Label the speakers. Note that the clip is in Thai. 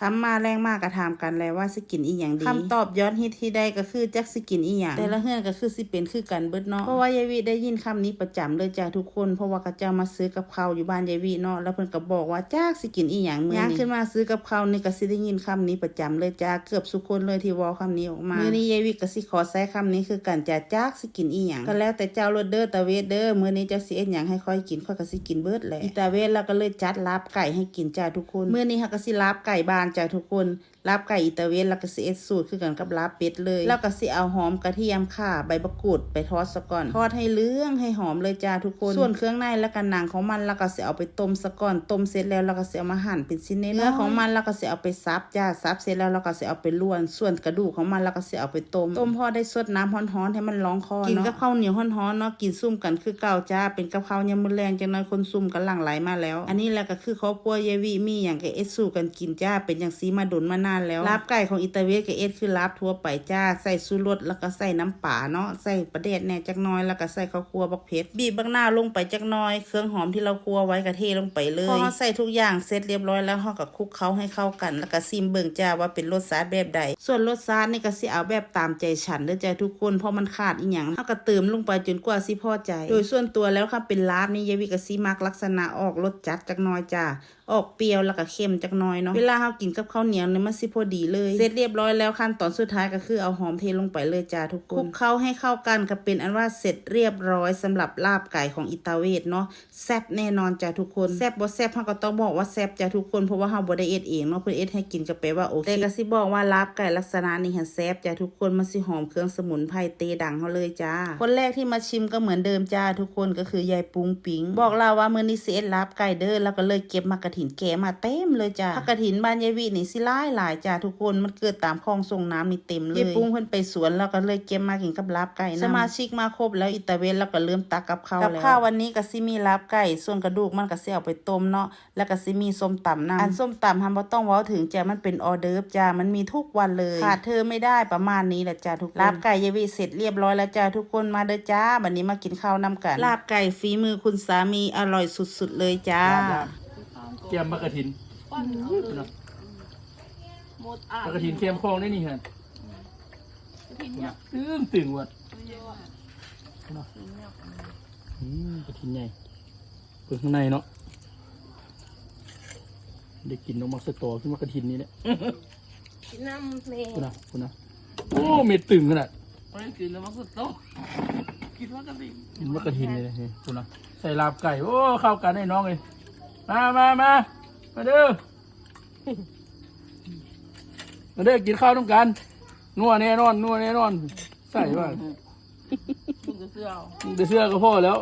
Speaker 1: คำมาแรงมากกระถามกันแล้วว่าสิกินอีหยังดีคำตอบย้อนฮิตที่ได้ก็คือจักสิกินอีหยังแต่ละเฮือนก็คือสิเป็นคือกันเบิดเนาะเพราะว่ายายวิได้ยินคำนี้ประจำเลยจ้าทุกคนเพราะว่าเขาเจ้ามาซื้อกับข้าวอยู่บ้านยายวิเนาะแล้วเพิ่นก็บอกว่าจักสิกินอีหยังมื้อนี้ย่างขึ้นมาซื้อกับข้าวนี่ก็สิได้ยินคำนี้ประจำเลยจ้าเกือบทุกคนเลยที่เว้าคำนี้ออกมามื้อนี้ยายวิก็สิขอใช้คำนี้คือกันจ้าจักสิกินอีหยังก็แล้วแต่เจ้าโลดเด้อตะเวทเด้อมื้อนี้เจ้าสิเอ็ดหยังให้ค่อยกินค่อยก็สิกินเบิดแหละอีตาเวทแล้วก็เลยจัดลาบไก่ให้กินจ้าทุกคนมื้อนี้เฮาก็สิลาบไก่บ้านจ้าทุกคนลาบไก่อิตาเวนแล้วก็สิเอ็ดสูตรคือกันกับลาบเป็ดเลย แล้วก็สิเอาหอมกระเทียมข่าใบมะกรูดไปทอดซะก่อน ทอดให้เลืองให้หอมเลยจ้าทุกคน ส่วนเครื่องในแล้วก็หนังของมันแล้วก็สิเอาไปต้มซะก่อนต้มเสร็จแล้วเราก็สิเอามาหั่นเป็นชิ้นเนื้อของมันแล้วก็สิเอาไปซับจ้าซับเสร็จแล้วเราก็สิเอาไปลวน ส่วนกระดูกของมันแล้วก็สิเอาไปต้มต้มพอได้สดน้ำร้อนๆให้มันร้องคอกินกับข้าวเหนียวร้อนๆเนาะกินซุ่มกันคือเก่าจ้าเป็นกับข้าวยามมื้อแรงจังน้อยคนซุ่มกันหลั่งไหลมาแล้ว อันนี้แหละก็คือครอบครัวยายวีมีอย่างกับเอสสูกันกินจ้าเป็นอย่างซีมาดนมานานแล้วลาบไก่ของอิตาเวสกับเอสคือลาบทั่วไปจ้าใส่ซูรสแล้วก็ใส่น้ำป่าเนาะใส่ประเด็ดแน่จักน้อยแล้วก็ใส่ข้าวคั่วบักเผ็ดบีบบักหน้าลงไปจักน้อย เครื่องหอมที่เราคั่วไว้กระเทลงไปเลยพอเราใส่ทุกอย่างเสร็จเรียบร้อยแล้วเราก็คลุกเคล้าให้เข้ากัน แล้วก็ซิมเบิ่งจ้าว่าเป็นรสชาติแบบใด ส่วนรสชาตินี่ก็สิเอาแบบตามใจฉันเด้อจ้าทุกคนเพราะมันขาดอีหยังเราก็เติมลงไปจนกว่าสิพอใจ โดยส่วนตัวแล้วค่ะเป็นลาบนี่ยายวิก็สิมักลักษณะออกรสจัดจักน้อยจ้าออกเปรี้ยวแล้วก็เค็มจักน้อยเนาะเวลาเรากินกับข้าวเหนียวเนี่ยมันสิพอดีเลย เสร็จเรียบร้อยแล้วขั้นตอนสุดท้ายก็คือเอาหอมเทลงไปเลยจ้าทุกคนคลุกเข้าให้เข้ากันก็เป็นอันว่าเสร็จเรียบร้อยสำหรับลาบไก่ของอิตาเวทเนาะแซ่บแน่นอนจ้าทุกคนแซ่บบ่แซ่บเราก็ต้องบอกว่าแซ่บจ้าทุกคนเพราะว่าเราบ่ได้เอ็ดเองเนาะเพิ่นเอ็ดให้กินก็แปลว่าโอเคแต่ก็สิบอกว่าลาบไก่ลักษณะนี้หันแซ่บจ้าทุกคนมันสิหอมเครื่องสมุนไพรเตดังเฮาเลยจ้า คนแรกที่มาชิมก็เหมือนเดิมจ้าทุกคนก็คือยายปุงปิง บอกเราว่ามื้อนี้สิเอ็ดลาบไก่เด้อแล้วก็เลยเก็บมากระถินแกมาเต็มเลยจ้าผักกระถินบ้านยายวีนี่สิหลายหลายจ้าทุกคนมันเกิดตามคลองส่งน้ำนี่เต็มเลยยายปุงเพิ่นไปสวนแล้วก็เลยเก็บมากินกับลาบไก่นะสมาชิกมาครบแล้วอิตาเวนแล้วก็เริ่มตักกับข้าวแล้วกับข้าววันนี้ก็สิมีลาบไก่ส่วนกระดูกมันก็สิเอาไปต้มเนาะแล้วก็สิมีส้มตำนะอันส้มตำทำบ่ต้องเว้าถึงจ้ามันเป็นออเดิร์ฟจ้ามันมีทุกวันเลยขาดเธอไม่ได้ประมาณนี้แหละจ้าทุกคนลาบไก่ยายวีเสร็จเรียบร้อยแล้วจ้าทุกคนมาเด้อจ้าวันนี้มากินข้าวนํกันลาบไก่ฝีมือคุณสามีอร่อยสุดๆเลยจ้า
Speaker 2: เกียมมะกระถิน
Speaker 3: หมดอะ
Speaker 2: มะกระถินเค็มคลองได้นี่ฮะ
Speaker 3: ทิ้งเนี่ย
Speaker 2: ตึงตึงวัด
Speaker 3: เยอะ
Speaker 2: อืมกระถินใหญ่เปิดข้างในเนาะได้กินนกมักสตอขึ้นมากระถินนี่แหละ
Speaker 3: กินน้ำเมย์
Speaker 2: คุณนะคุณนะโอ้เม็ดตึงขนาด
Speaker 3: ไม่ได้กินแล้วมันก็โตกินว่ากระดิ่ง
Speaker 2: กินมากระถินเลยนะนี่คุณนะใส่ลาบไก่โอ้เข้ากันให้น้องเลยมามามามาเด้อ มาเด้อกินข้าวต้องกันนัวแน่นอนนัวแน่นอน ใส่ว่า
Speaker 3: มึงก็เสื้อเอา
Speaker 2: เดี๋ยวเสื้อก็พอแล้ว